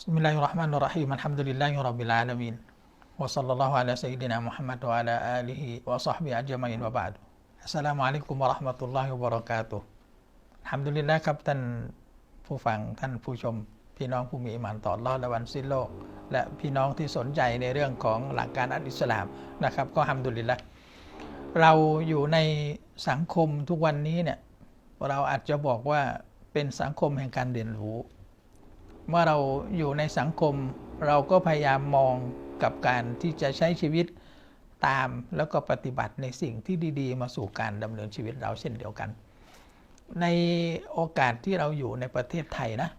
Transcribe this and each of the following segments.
بسم الله الرحمن الرحيم الحمد لله رب العالمين وصلى الله على سيدنا محمد وعلى آله وصحبه أجمعين وبعد السلام عليكم ورحمة الله وبركاته ทำดุลิลละครับท่านผู้ฟังท่านผู้ชม พี่น้องผู้มีอิมานต่ออัลลอฮ์และวันสิ้นโลก และพี่น้องที่สนใจในเรื่องของหลักการอัลอิสลามนะครับ ก็ทำดุลิลละเราอยู่ในสังคมทุกวันนี้เนี่ยเราอาจจะบอกว่าเป็นสังคมแห่งการเรียนรู้ เมื่อเราอยู่ในสังคม เราก็พยายามมองกับการที่จะใช้ชีวิตตามแล้วก็ปฏิบัติในสิ่งที่ดี ๆ มาสู่การดำเนินชีวิตเราเช่นเดียวกัน ในโอกาสที่เราอยู่ในประเทศไทยนะ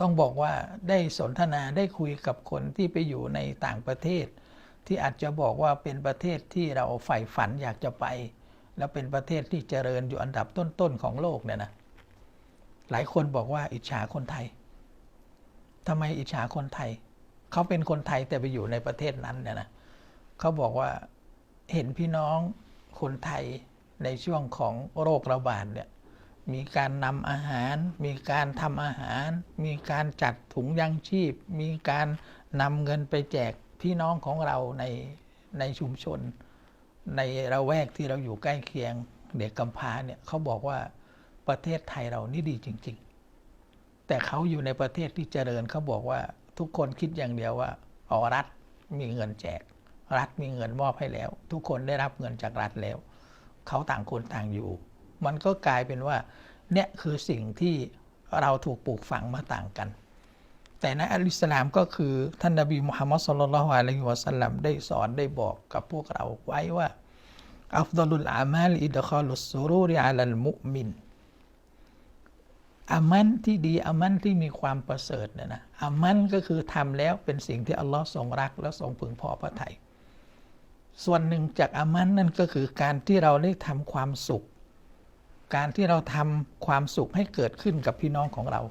ต้องบอกว่าได้สนทนาได้คุยกับคนที่ไปอยู่ในต่างประเทศ ที่อาจจะบอกว่าเป็นประเทศที่เราใฝ่ฝันอยากจะไป แล้วเป็นประเทศที่เจริญอยู่อันดับต้นๆของโลกเนี่ยนะหลายคนบอกว่าอิจฉาคนไทย ทำไมอิจฉาคนไทย เขาเป็นคนไทยแต่ไปอยู่ในประเทศนั้นเนี่ยนะเขาบอกว่าเห็นพี่น้องคนไทยในช่วงของโรคระบาดเนี่ยมีการนำอาหาร มีการทำอาหาร มีการจัดถุงยังชีพ มีการนำเงินไปแจกพี่น้องของเราในในชุมชน ในระแวกที่เราอยู่ใกล้เคียงเด็กกำพร้าเนี่ยเขาบอกว่าประเทศไทยเรานี่ดีจริง ๆ แต่เขาอยู่ในประเทศที่เจริญเขาบอกว่าทุกคนคิดอย่างเดียวว่าอ๋อรัฐมีเงินแจก รัฐมีเงินมอบให้แล้ว ทุกคนได้รับเงินจากรัฐแล้ว เขาต่างคนต่างอยู่ มันก็กลายเป็นว่าเนี่ยคือสิ่งที่เราถูกปลูกฝังมาต่างกัน แต่ในอัลอิสลามก็คือท่านนบีมุฮัมมัดสุลลัลฮุอะลัยฮิวะสัลลัมได้สอนได้บอกกับพวกเราไว้ว่าอัฟดลุลอามัลอิดคอลุสซูรูริอัลลมุมิน อามันที่ดีอามันที่มีความประเสริฐเนี่ยนะอามันก็คือทำแล้วเป็นสิ่งที่อัลลอฮ์ทรงรักและทรงพึงพอพระทัยส่วนหนึ่งจากอามันนั่นก็คือการที่เราได้ทำความสุข การที่เราทำความสุขให้เกิดขึ้นกับพี่น้องของเรา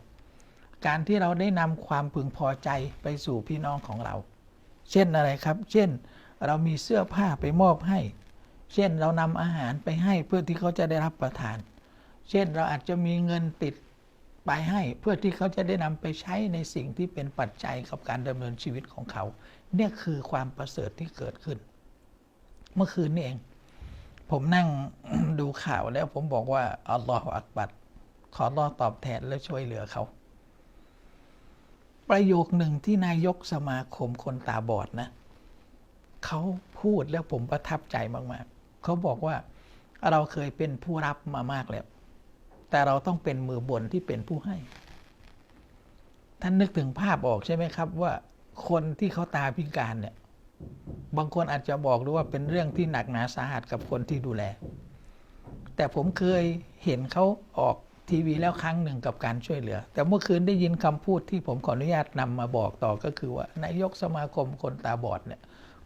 การที่เราได้นำความพึงพอใจไปสู่พี่น้องของเรา เช่นอะไรครับ เช่น เรามีเสื้อผ้าไปมอบให้ เช่นเรานำอาหารไปให้เพื่อที่เขาจะได้รับประทาน เช่นเราอาจจะมีเงินติด ไปให้เพื่อที่เขาจะได้นำไปใช้ในสิ่งที่เป็นปัจจัยกับการดำเนินชีวิตของเขา เนี่ยคือความประเสริฐที่เกิดขึ้น เมื่อคืนนี่เอง ผมนั่งดูข่าวแล้วผมบอกว่าอัลลอฮฺอักบัดขอรอตอบแทนและช่วยเหลือเขา ประโยคหนึ่งที่นายกสมาคมคนตาบอดนะเขาพูดแล้วผมประทับใจมาก ๆ เขาบอกว่าเราเคยเป็นผู้รับมามากแล้ว แต่เราต้องเป็นมือบนที่เป็นผู้ให้ ท่านนึกถึงภาพออกใช่ไหมครับ ว่าคนที่เขาตาพิการเนี่ย บางคนอาจจะบอกด้วยว่าเป็นเรื่องที่หนักหนาสาหัสกับคนที่ดูแล แต่ผมเคยเห็นเขาออกทีวีแล้วครั้งหนึ่งกับการช่วยเหลือ แต่เมื่อคืนได้ยินคำพูดที่ผมขออนุญาตนำมาบอกต่อก็คือว่านายกสมาคมคนตาบอดเนี่ย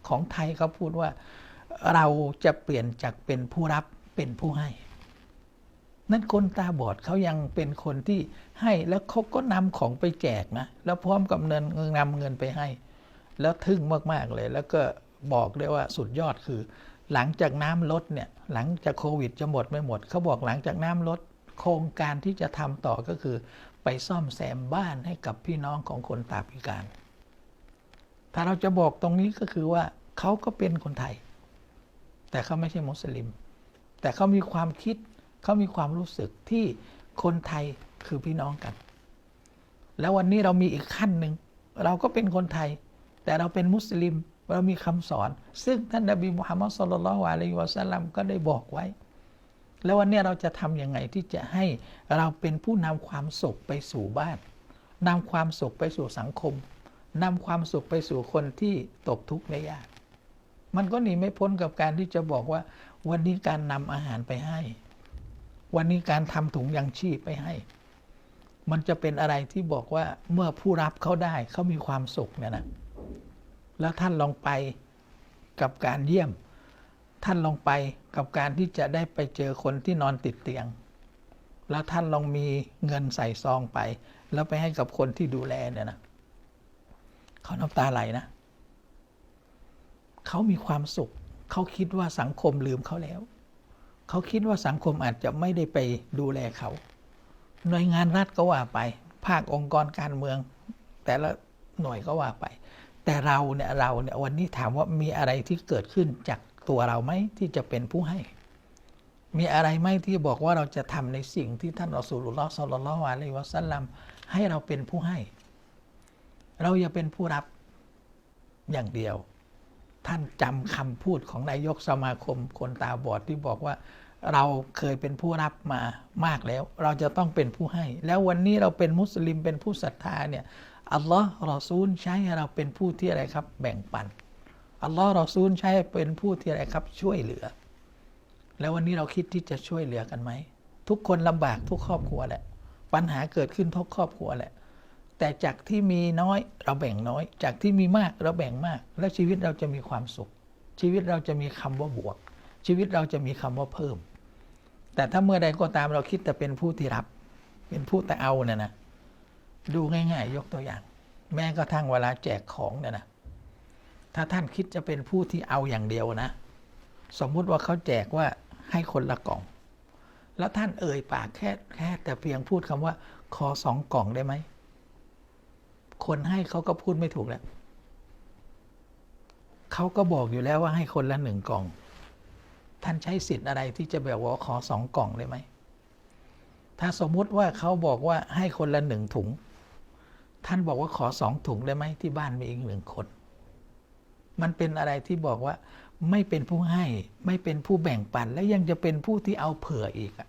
ของไทยเขาพูดว่าเราจะเปลี่ยนจากเป็นผู้รับเป็นผู้ให้ นั้นคนตาบอดเขายังเป็นคนที่ให้แล้วเขาก็นำของไปแจกนะ แล้วพร้อมกับเงินนำเงินไปให้ แล้วทึ่งมาก ๆ เลย แล้วก็บอกได้ว่าสุดยอดคือ หลังจากน้ำลดเนี่ยหลังจากโควิดจะหมดไม่หมดเขาบอกหลังจากน้ำลดโครงการที่จะทำต่อก็คือ ไปซ่อมแซมบ้านให้กับพี่น้องของคนตาพิการ ถ้าเราจะบอกตรงนี้ก็คือว่าเขาก็เป็นคนไทย แต่เขาไม่ใช่มุสลิม แต่เขามีความคิด เขามีความรู้สึกที่คนไทยคือพี่น้องกัน แล้ววันนี้เรามีอีกขั้นหนึ่ง เราก็เป็นคนไทย แต่เราเป็นมุสลิม เรามีคำสอน ซึ่งท่านนบีมุฮัมมัดสุลลัลวะลัยวะสัลลัมก็ได้บอกไว้ แล้ววันนี้เราจะทำยังไงที่จะให้เราเป็นผู้นำความสุขไปสู่บ้านนำความสุขไปสู่สังคมนำความสุขไปสู่คนที่ตกทุกข์ได้ยาก มันก็หนีไม่พ้นกับการที่จะบอกว่า วันนี้การนำอาหารไปให้ วันนี้การทำถุงยังชีพไปให้ มันจะเป็นอะไรที่บอกว่าเมื่อผู้รับเขาได้เขามีความสุขเนี่ยนะแล้วท่านลองไปกับการเยี่ยม ท่านลองไปกับการที่จะได้ไปเจอคนที่นอนติดเตียง แล้วท่านลองมีเงินใส่ซองไป แล้วไปให้กับคนที่ดูแลเนี่ยนะเขาน้ำตาไหลนะเขามีความสุข เขาคิดว่าสังคมลืมเขาแล้ว เขาคิดว่าสังคมอาจจะไม่ได้ไปดูแลเขาหน่วยงานรัฐก็ว่าไป ภาคองค์กรการเมือง แต่ละหน่วยก็ว่าไป แต่เราเนี่ยเราเนี่ยวันนี้ถามว่ามีอะไรที่เกิดขึ้นจากตัวเราไหมที่จะเป็นผู้ให้ มีอะไรไหมที่บอกว่าเราจะทำในสิ่งที่ท่านรอสูลุลลอฮ์สัลลัลลอฮุอะลัยวะสัลลัมให้เราเป็นผู้ให้ เราอย่าเป็นผู้รับอย่างเดียว ท่านจำคำพูดของนายกสมาคมคนตาบอดที่บอกว่า เราเคยเป็นผู้รับมามากแล้ว เราจะต้องเป็นผู้ให้ แล้ววันนี้เราเป็นมุสลิมเป็นผู้ศรัทธาเนี่ยอัลลอฮ์รอซูลใช้ให้เราเป็นผู้ที่อะไรครับ แบ่งปันอัลลอฮ์รอซูลใช้เป็นผู้ที่อะไรครับ ช่วยเหลือ แล้ววันนี้เราคิดที่จะช่วยเหลือกันไหมทุกคนลำบากทุกครอบครัวแหละ ปัญหาเกิดขึ้นทุกครอบครัวแหละ แต่จากที่มีน้อยเราแบ่งน้อย จากที่มีมากเราแบ่งมาก แล้วชีวิตเราจะมีความสุข ชีวิตเราจะมีคำว่าบวก ชีวิตเราจะมีคำว่าเพิ่ม แต่ถ้าเมื่อใดก็ตามเราคิดแต่เป็นผู้ที่รับ เป็นผู้แต่เอาเนี่ยนะดูง่ายๆ ยกตัวอย่าง แม้กระทั่งเวลาแจกของเนี่ยนะถ้าท่านคิดจะเป็นผู้ที่เอาอย่างเดียวนะ สมมุติว่าเขาแจกว่าให้คนละกล่อง แล้วท่านเอ่ยปากแค่แค่แต่เพียงพูดคำว่า ขอสองกล่องได้ไหม คนให้เขาก็พูดไม่ถูกแล้วเขาก็บอกอยู่แล้วว่าให้คนละหนึ่งกล่อง ท่านใช้สิทธิ์อะไรที่จะแบบว่าขอสองกล่องได้ไหม ถ้าสมมุติว่าเขาบอกว่าให้คนละหนึ่งถุง ท่านบอกว่าขอสองถุงได้ไหมที่บ้านมีอีกหนึ่งคน มันเป็นอะไรที่บอกว่าไม่เป็นผู้ให้ไม่เป็นผู้แบ่งปัน และยังจะเป็นผู้ที่เอาเผื่ออีกอะ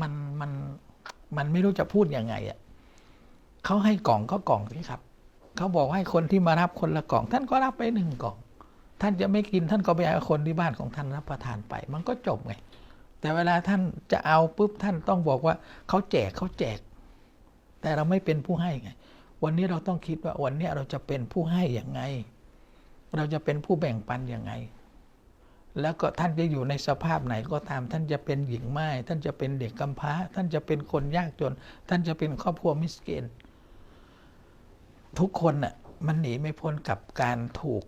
มันมันมันไม่รู้จะพูดยังไงอะ เขาให้กล่องก็กล่องสิครับ เขาบอกให้คนที่มารับคนละกล่อง ท่านก็รับไปหนึ่งกล่อง ท่านจะไม่กินท่านก็ไปเอาคนที่บ้านของท่านรับประทานไป มันก็จบไง แต่เวลาท่านจะเอาปุ๊บท่านต้องบอกว่าเขาแจกเขาแจก แต่เราไม่เป็นผู้ให้ไง วันนี้เราต้องคิดว่าวันนี้เราจะเป็นผู้ให้อย่างไง เราจะเป็นผู้แบ่งปันอย่างไงแล้วก็ท่านจะอยู่ในสภาพไหนก็ตาม ท่านจะเป็นหญิงไม้ท่านจะเป็นเด็กกำพร้า ท่านจะเป็นคนยากจน ท่านจะเป็นครอบครัวมิสเกน ทุกคนน่ะมันหนีไม่พ้นกับการถูก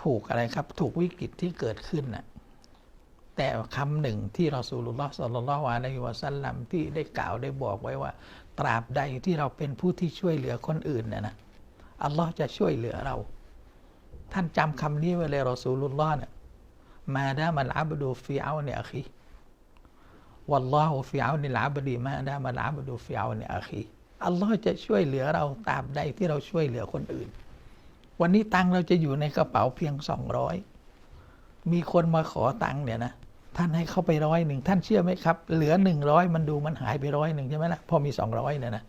ถูกอะไรครับ ถูกวิกฤตที่เกิดขึ้นน่ะแต่คำหนึ่งที่เรอสูลุลลอฮ์สัลลัลลอฮุอะลัยฮิวะสัลลัมที่ได้กล่าวได้บอกไว้ว่า ตราบใดที่เราเป็นผู้ที่ช่วยเหลือคนอื่นเนี่ยนะอัลลอฮ์จะช่วยเหลือเรา ท่านจำคำนี้ไว้เลยเรอสูลุลลอฮ์เนี่ยมาดามัลอับดูฟิเอาเนี่ยอคีวัลลอฮุฟิเอานิลอับดีมาดามัลอับดูฟิเอาเนี่ยอคี อัลลอฮ์จะช่วยเหลือเราตาบใดที่เราช่วยเหลือคนอื่น วันนี้ตังเราจะอยู่ในกระเป๋าเพียงสองร้อยมีคนมาขอตังเนี่ยนะท่านให้เข้าไปร้อยหนึ่งท่านเชื่อไหมครับ เหลือหนึ่งร้อยมันดูมันหายไปร้อยหนึ่งใช่ไหมล่ะพอมีสองร้อยเนี่ยนะ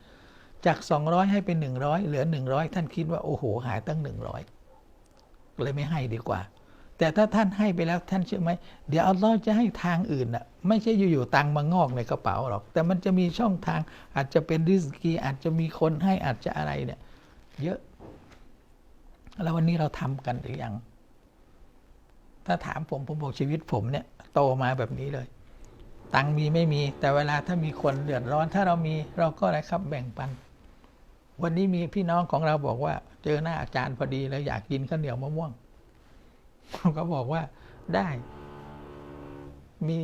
จากสองร้อยให้เป็นหนึ่งร้อยเหลือหนึ่งร้อยท่านคิดว่าโอ้โหหายตั้งหนึ่งร้อยเลยไม่ให้ดีกว่า แต่ถ้าท่านให้ไปแล้วท่านเชื่อไหมเดี๋ยวอัลลอฮ์จะให้ทางอื่นน่ะไม่ใช่อยู่ๆตังมางอกในกระเป๋าหรอก แต่มันจะมีช่องทางอาจจะเป็นริสกีอาจจะมีคนให้อาจจะอะไรเนี่ย เยอะ แล้ววันนี้เราทำกันหรือยัง ถ้าถามผมผมบอกชีวิตผมเนี่ย โตมาแบบนี้เลย ตังมีไม่มี แต่เวลาถ้ามีคนเดือดร้อน ถ้าเรามีเราก็อะไรครับแบ่งปัน วันนี้มีพี่น้องของเราบอกว่า เจอหน้าอาจารย์พอดีแล้วอยากกินข้าวเหนียวมะม่วง ผมก็บอกว่าได้ มี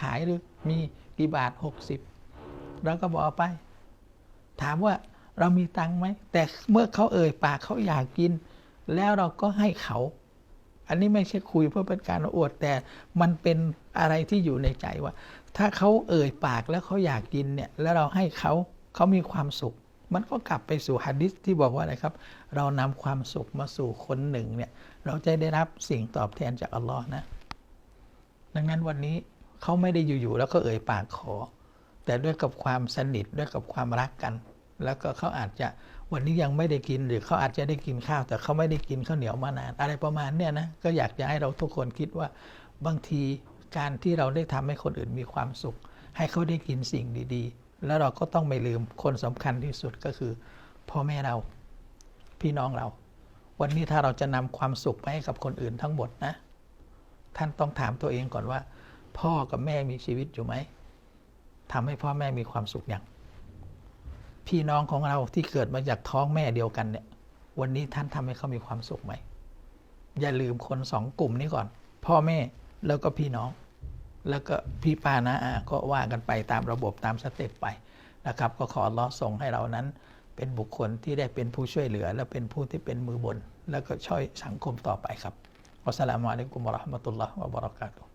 ขายหรือมีกี่บาทหกสิบเราก็บอกไป ถามว่าเรามีตังค์ไหม แต่เมื่อเขาเอ่ยปากเขาอยากกิน แล้วเราก็ให้เขา อันนี้ไม่ใช่คุยเพื่อเป็นการอวด แต่มันเป็นอะไรที่อยู่ในใจว่า ถ้าเขาเอ่ยปากแล้วเขาอยากกินเนี่ย แล้วเราให้เขาเขามีความสุข มันก็กลับไปสู่ฮะดิษที่บอกว่าอะไรครับ เรานำความสุขมาสู่คนหนึ่งเนี่ย เราจะได้รับสิ่งตอบแทนจากอัลลอฮ์นะ ดังนั้นวันนี้เขาไม่ได้อยู่ๆแล้วก็เอ่ยปากขอ แต่ด้วยกับความสนิทด้วยกับความรักกัน แล้วก็เขาอาจจะวันนี้ยังไม่ได้กินหรือเขาอาจจะได้กินข้าว แต่เขาไม่ได้กินข้าวเหนียวมานาน อะไรประมาณเนี้ยนะก็อยากจะให้เราทุกคนคิดว่าบางทีการที่เราได้ทำให้คนอื่นมีความสุข ให้เขาได้กินสิ่งดี ๆ แล้วเราก็ต้องไม่ลืมคนสำคัญที่สุดก็คือ พ่อแม่เราพี่น้องเรา วันนี้ถ้าเราจะนำความสุขไปให้กับคนอื่นทั้งหมดนะ ท่านต้องถามตัวเองก่อนว่า พ่อกับแม่มีชีวิตอยู่ไหมทำให้พ่อแม่มีความสุขอย่างพี่น้องของเราที่เกิดมาจากท้องแม่เดียวกันเนี่ย วันนี้ท่านทำให้เขามีความสุขไหมอย่าลืมคนสองกลุ่มนี้ก่อน พ่อแม่แล้วก็พี่น้อง แล้วก็พี่ป้านะอาก็ว่ากันไปตามระบบตามสเต็ปไปนะครับ ก็ขอรอส่งให้เรานั้น เป็นบุคคลที่ได้เป็นผู้ช่วยเหลือ และเป็นผู้ที่เป็นมือบน แล้วก็ช่วยสังคมต่อไปครับอัสสลามุอะลัยกุมวะราะห์มะตุลลอฮ์วะบะเราะกาตุฮ์